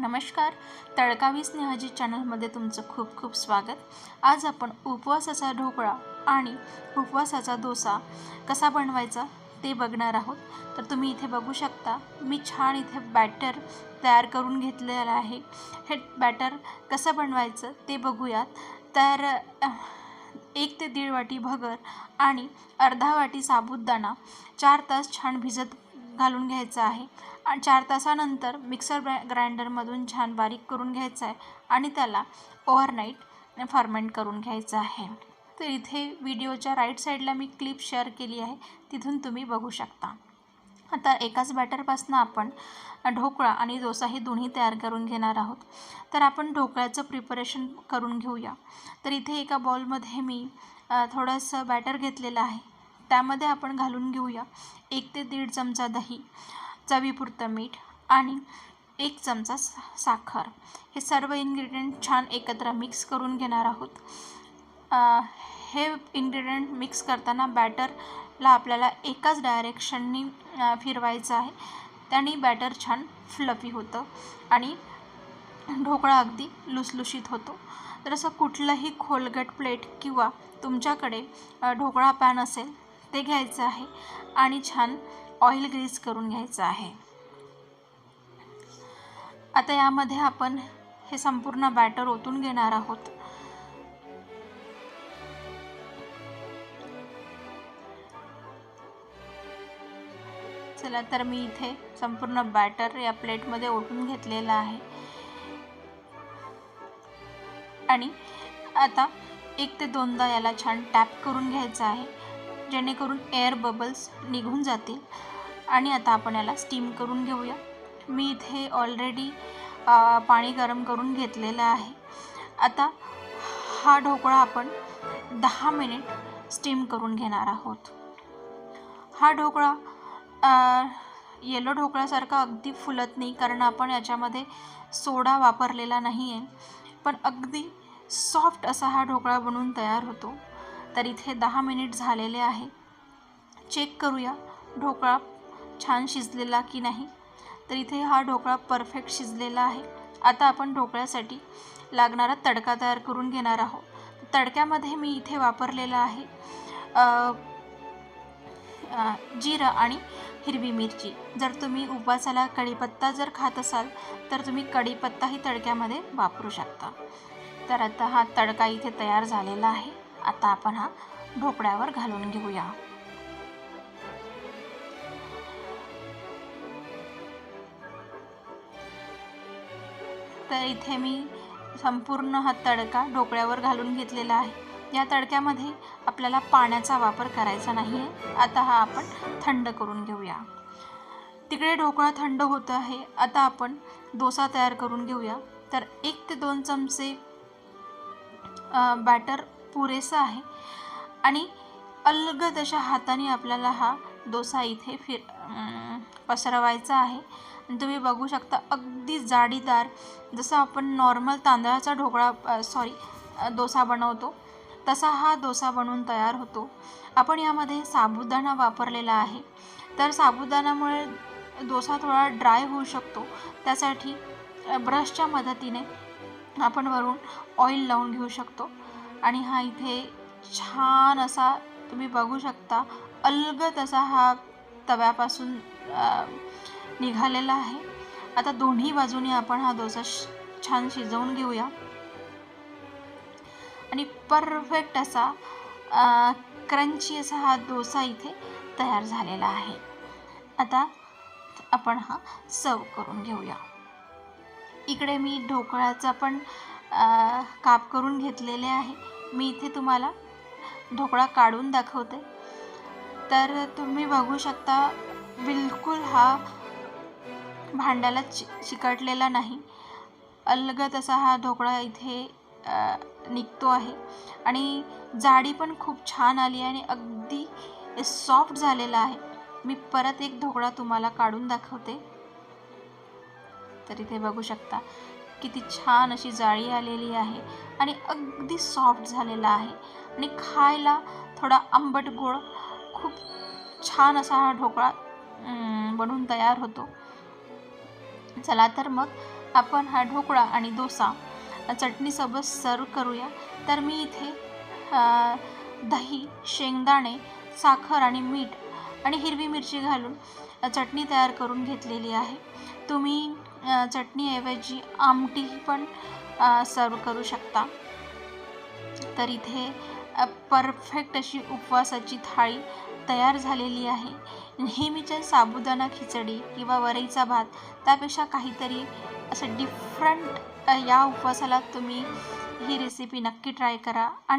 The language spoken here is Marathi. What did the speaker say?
नमस्कार. तडकावी स्नेहाजी चॅनलमध्ये तुमचं खूप खूप स्वागत. आज आपण उपवासाचा ढोकळा आणि उपवासाचा डोसा कसा बनवायचा ते बघणार आहोत. तर तुम्ही इथे बघू शकता मी छान इथे बॅटर तयार करून घेतलेलं आहे. हे बॅटर कसं बनवायचं ते बघूयात. तर एक ते दीड वाटी भगर आणि अर्धा वाटी साबुदाणा चार तास छान भिजत घालून घ्यायचं आहे. आणि चार तासानंतर मिक्सर ग्रा ग्राइंडरमधून छान बारीक करून घ्यायचं आहे आणि त्याला ओव्हरनाईट फर्मेंट करून घ्यायचं आहे. तर इथे व्हिडिओच्या राईट साईडला मी क्लिप शेअर केली आहे. तिथून तुम्ही बघू शकता. आता एकाच बॅटरपासून आपण ढोकळा आणि डोसा हे दोन्ही तयार करून घेणार आहोत. तर आपण ढोकळ्याचं प्रिपरेशन करून घेऊया. तर इथे एका बॉलमध्ये मी थोडंसं बॅटर घेतलेलं आहे. त्यामध्ये आपण घालून घेऊया एक ते दीड चमचा दही चवीपुरतं मीठ आणि एक चमचा सा साखर. हे सर्व इन्ग्रेडियंट छान एकत्र मिक्स करून घेणार आहोत. हे इन्ग्रेडियंट मिक्स करताना बॅटरला आपल्याला एकाच डायरेक्शननी फिरवायचं आहे. त्याने बॅटर छान फ्लफी होतं आणि ढोकळा अगदी लुसलुशीत होतो. तर असं कुठलंही खोलगट प्लेट किंवा तुमच्याकडे ढोकळा पॅन असेल ते घ्यायचं आहे आणि छान ऑइल ग्रीस करून घ्यायचं आहे. आता यामध्ये आपण हे संपूर्ण बॅटर ओतून घेणार आहोत. चला तर मी इथे संपूर्ण बॅटर या प्लेटमध्ये ओतून घेतलेलं आहे. आणि आता एक ते दोनदा याला छान टॅप करून घ्यायचं आहे. जेणेकरून एअर बबल्स निघून जातील. आणि आता आपण याला स्टीम करून घेऊया. मी इथे ऑलरेडी पाणी गरम करून घेतलेलं आहे. आता हा ढोकळा आपण दहा मिनिट स्टीम करून घेणार आहोत. हा ढोकळा येलो ढोकळ्यासारखा अगदी फुलत नाही कारण आपण याच्यामध्ये सोडा वापरलेला नाही आहे पण अगदी सॉफ्ट असा हा ढोकळा बनवून तयार होतो. तर इथे दहा मिनिट झालेले आहे. चेक करूया ढोकळा छान शिजलेला की नाही. तर इथे हा ढोकळा परफेक्ट शिजलेला आहे. आता आपण ढोकळ्यासाठी लागणारा तडका तयार करून घेणार आहोत. तडक्यामध्ये मी इथे वापरलेला आहे जिरं आणि हिरवी मिरची. जर तुम्ही उपवासाला कढीपत्ता जर खात असाल तर तुम्ही कढीपत्ताही तडक्यामध्ये वापरू शकता. तर आता हा तडका इथे तयार झालेला आहे. आता आपण हा ढोकळ्यावर घालून घेऊया. तर इथे मी संपूर्ण हा तडका ढोकळ्यावर घालून घेतलेला आहे. या तडक्यामध्ये आपल्याला पाण्याचा वापर करायचा नाही आहे आता हा आपण थंड करून घेऊया. तिकडे ढोकळा थंड होत आहे. आता आपण डोसा तयार करून घेऊया. तर एक ते दोन चमचे बॅटर पुरेसं आहे. आणि अलगद अशा हाताने आपल्याला हा डोसा इथे फिर पसरवायचा आहे. आणि तुम्ही बघू शकता अगदी जाडीदार जसं आपण नॉर्मल तांदळाचा ढोकळा सॉरी डोसा बनवतो तसा हा डोसा बनवून तयार होतो. आपण यामध्ये साबुदाणा वापरलेला आहे. तर साबुदाणामुळे डोसा थोडा ड्राय होऊ शकतो. त्यासाठी ब्रशच्या मदतीने आपण वरून ऑइल लावून घेऊ शकतो. आणि हा इथे छान असा तुम्ही बघू शकता अलगत असा हा तव्यापासून निघालेला आहे. आता दोन्ही बाजूने आपण हा डोसा छान शिजवून घेऊया. आणि परफेक्ट असा क्रंची असा हा डोसा इथे तयार झालेला आहे. आता आपण हा सर्व करून घेऊया. इकडे मी ढोकळ्याचा पण काप करून घेतलेले आहे. मी इथे तुम्हाला ढोकळा काढून दाखवते. तर तुम्ही बघू शकता बिलकुल हा भांड्याला चि चिकटलेला नाही. अलगत असा हा ढोकळा इथे निघतो आहे. आणि जाडी पण खूप छान आली आहे आणि अगदी सॉफ्ट झालेला आहे. मी परत एक ढोकळा तुम्हाला काढून दाखवते. तर इथे बघू शकता किती छान अशी जाळी आलेली आहे आणि अगदी सॉफ्ट झालेला आहे. आणि खायला थोडा आंबट गोड खूप छान असा हा ढोकळा बनून तयार होतो. चला तर मग आपण हा ढोकळा आणि डोसा चटणीसोबत सर्व करूया. तर मी इथे दही शेंगदाणे साखर आणि मीठ आणि हिरवी मिरची घालून चटणी तयार करून घेतलेली आहे. तुम्ही चटणीऐवजी आमटी पण सर्व करू शकता. तर इथे परफेक्ट अशी उपवासाची थाळी तयार झालेली आहे. नेहमीच्या साबुदाणा खिचडी किंवा वरईचा भात त्यापेक्षा काहीतरी असं डिफरंट या उपवासाला तुम्ही ही रेसिपी नक्की ट्राय करा. आणि